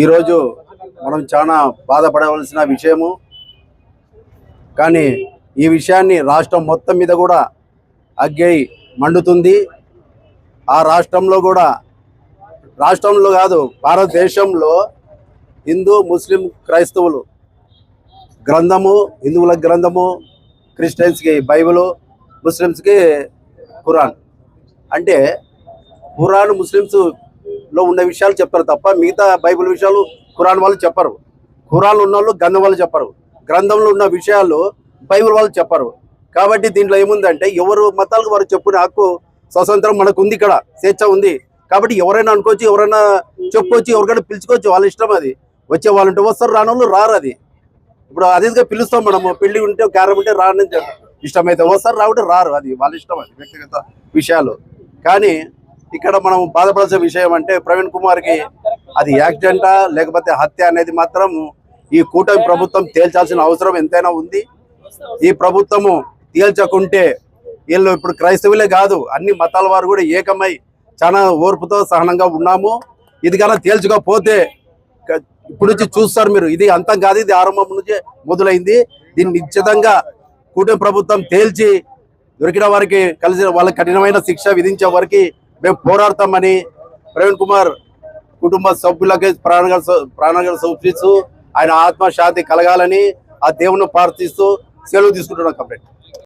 ఈరోజు మనం చాలా బాధపడవలసిన విషయము. కానీ ఈ విషయాన్ని రాష్ట్రం మొత్తం మీద కూడా అగ్గై మండుతుంది. ఆ రాష్ట్రంలో కూడా రాష్ట్రంలో కాదు భారతదేశంలో హిందూ ముస్లిం క్రైస్తవులు గ్రంథము హిందువుల గ్రంథము క్రిస్టియన్స్కి బైబిలు ముస్లిమ్స్కి ఖురాన్. అంటే ఖురాన్ ముస్లిమ్స్ లో ఉన్న విషయాలు చెప్తారు తప్ప మిగతా బైబిల్ విషయాలు ఖురాన్ వాళ్ళు చెప్పరు. ఖురాన్ ఉన్న వాళ్ళు గంధం వాళ్ళు చెప్పరు. గ్రంథంలో ఉన్న విషయాలు బైబిల్ వాళ్ళు చెప్పరు. కాబట్టి దీంట్లో ఏముందంటే ఎవరు మతాలకు వారు చెప్పుకునే హక్కు స్వతంత్రం మనకు ఉంది ఇక్కడ స్వేచ్ఛ ఉంది. కాబట్టి ఎవరైనా అనుకోవచ్చు ఎవరైనా చెప్పుకోవచ్చు ఎవరికైనా పిలుచుకోవచ్చు వాళ్ళ ఇష్టం అది. వచ్చే వాళ్ళు ఉంటే వస్తారు రాని వాళ్ళు రారు అది. ఇప్పుడు అదేగా పిలుస్తాం మనము పెళ్ళి ఉంటే క్యారం ఉంటే రాని ఇష్టమైతే వస్తారు రాకుంటే రారు అది వాళ్ళ ఇష్టం అది వ్యక్తిగత విషయాలు. కానీ ఇక్కడ మనం బాధపడాల్సిన విషయం అంటే ప్రవీణ్ కుమార్కి అది యాక్సిడెంటా లేకపోతే హత్య అనేది మాత్రం ఈ కూటమి ప్రభుత్వం తేల్చాల్సిన అవసరం ఎంతైనా ఉంది. ఈ ప్రభుత్వము తేల్చకుంటే వీళ్ళు ఇప్పుడు క్రైస్తవులే కాదు అన్ని మతాల వారు కూడా ఏకమై చాలా ఓర్పుతో సహనంగా ఉన్నాము. ఇది కన్నా తేల్చకపోతే క- ఇప్పుడు నుంచి చూస్తారు మీరు ఇది అంతం కాదు ఇది ఆరంభం నుంచి మొదలైంది. దీన్ని నిశ్చితంగా కూటమి ప్రభుత్వం తేల్చి దొరికిన వారికి కలిసి వాళ్ళకి కఠినమైన శిక్ష విధించే వారికి మేము పోరాడతామని ప్రవీణ్ కుమార్ కుటుంబ సభ్యులకే ప్రాణాలు ప్రాణంగా చూపిస్తూ ఆయన ఆత్మశాంతి కలగాలని ఆ దేవుని ప్రార్థిస్తూ సెలవు తీసుకుంటున్నాం కంప్లీట్.